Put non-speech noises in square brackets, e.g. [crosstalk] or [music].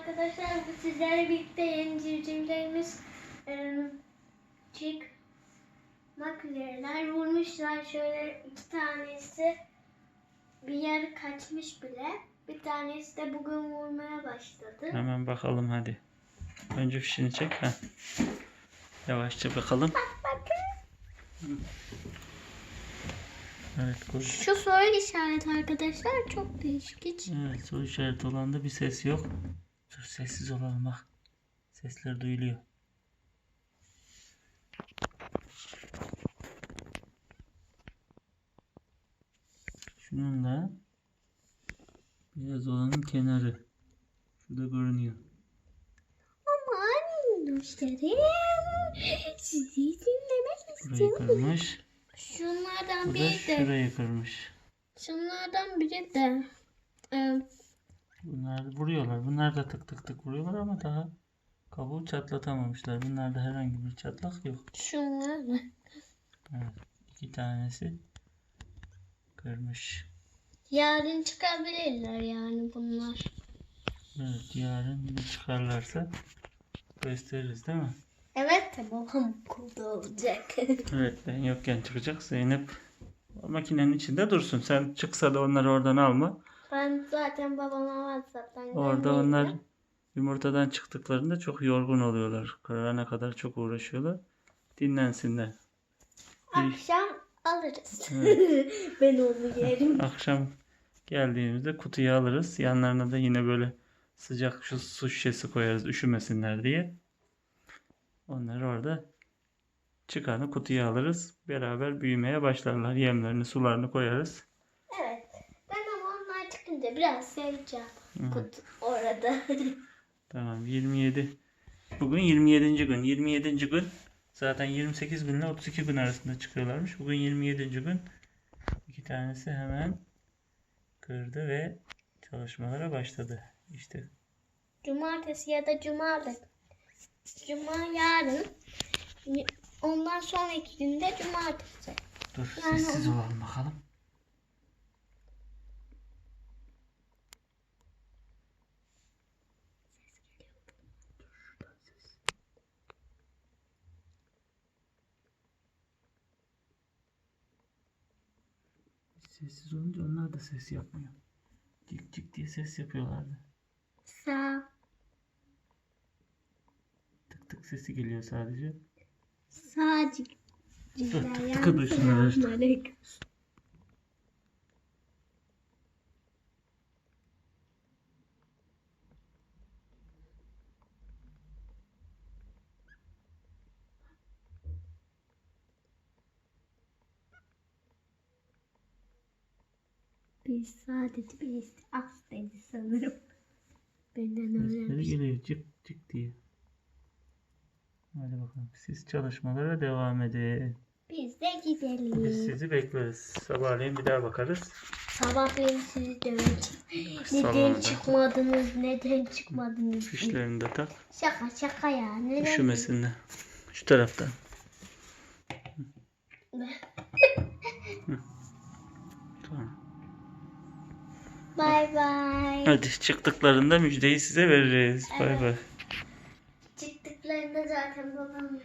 arkadaşlar. Bu sizlerle birlikte yeni civcivlerimiz e, çıkmak üzereler. Vurmuşlar şöyle iki tanesi bir yer kaçmış bile. Bir tanesi de bugün vurmaya başladı. Hemen bakalım hadi. Önce fişini çek. Heh. Yavaşça bakalım. Bakın. Evet koy. Şu soru işareti arkadaşlar çok değişik. Hiç Evet soru işareti olan da bir ses yok. Dur sessiz olalım bak. Sesler duyuluyor. Şunun da beyaz olanın kenarı. Şurada görünüyor. Ama dostlarım sizi dinlemek Burayı istiyorum. kırmış. Şunlardan Bu da biri de şurayı kırmış. şunlardan biri de e, Bunlar vuruyorlar. Bunlar da tık tık tık vuruyorlar ama daha kabuğu çatlatamamışlar. Bunlarda herhangi bir çatlak yok. şunlar Evet. iki tanesi kırmış. yarın çıkabilirler yani bunlar. Evet yarın çıkarlarsa gösteririz değil mi? Evet babam okulda olacak. [laughs] Evet ben yokken çıkacak. Zeynep makinenin içinde dursun. Sen çıksa da onları oradan alma. Ben zaten babama WhatsApp'tan Orada gönderdim. onlar yumurtadan çıktıklarında çok yorgun oluyorlar. Kararına kadar çok uğraşıyorlar. Dinlensinler. Akşam alırız. Evet. [laughs] ben onu yerim. [laughs] Akşam geldiğimizde kutuyu alırız. Yanlarına da yine böyle sıcak şu su şişesi koyarız üşümesinler diye. Onları orada çıkanı kutuya alırız. Beraber büyümeye başlarlar. Yemlerini, sularını koyarız. Ben çıkınca biraz seveceğim. Kutu orada. [laughs] Tamam 27. Bugün 27. gün. 27. gün zaten 28 günle 32 gün arasında çıkıyorlarmış. Bugün 27. gün. İki tanesi hemen kırdı ve çalışmalara başladı. İşte Cumartesi ya da cuma da. Cuma yarın. Ondan sonraki günde cumartesi. dur Yani sessiz olalım bakalım. Sessiz olunca onlar da ses yapmıyor. Cik cik diye ses yapıyorlardı. Sağ. Tık tık sesi geliyor sadece. Sadece. Dur, tık tıkı duysunlar işte. Bir sadece birisi as dedi sanırım. Benden öğrenmiş. geliyor cık cık diye. Hadi bakalım. Siz çalışmalara devam edin. Biz de Biz gidelim. sizi bekleriz. Sabahleyin bir daha bakarız. Sabah ben sizi döveceğim. Neden çıkmadınız? Neden çıkmadınız? Fişlerini de tak. Şaka şaka ya. Neden? Üşümesinler. Şu taraftan. Bay bay. Hadi çıktıklarında müjdeyi size veririz. Bay evet. bay. Çıktıklarında zaten babam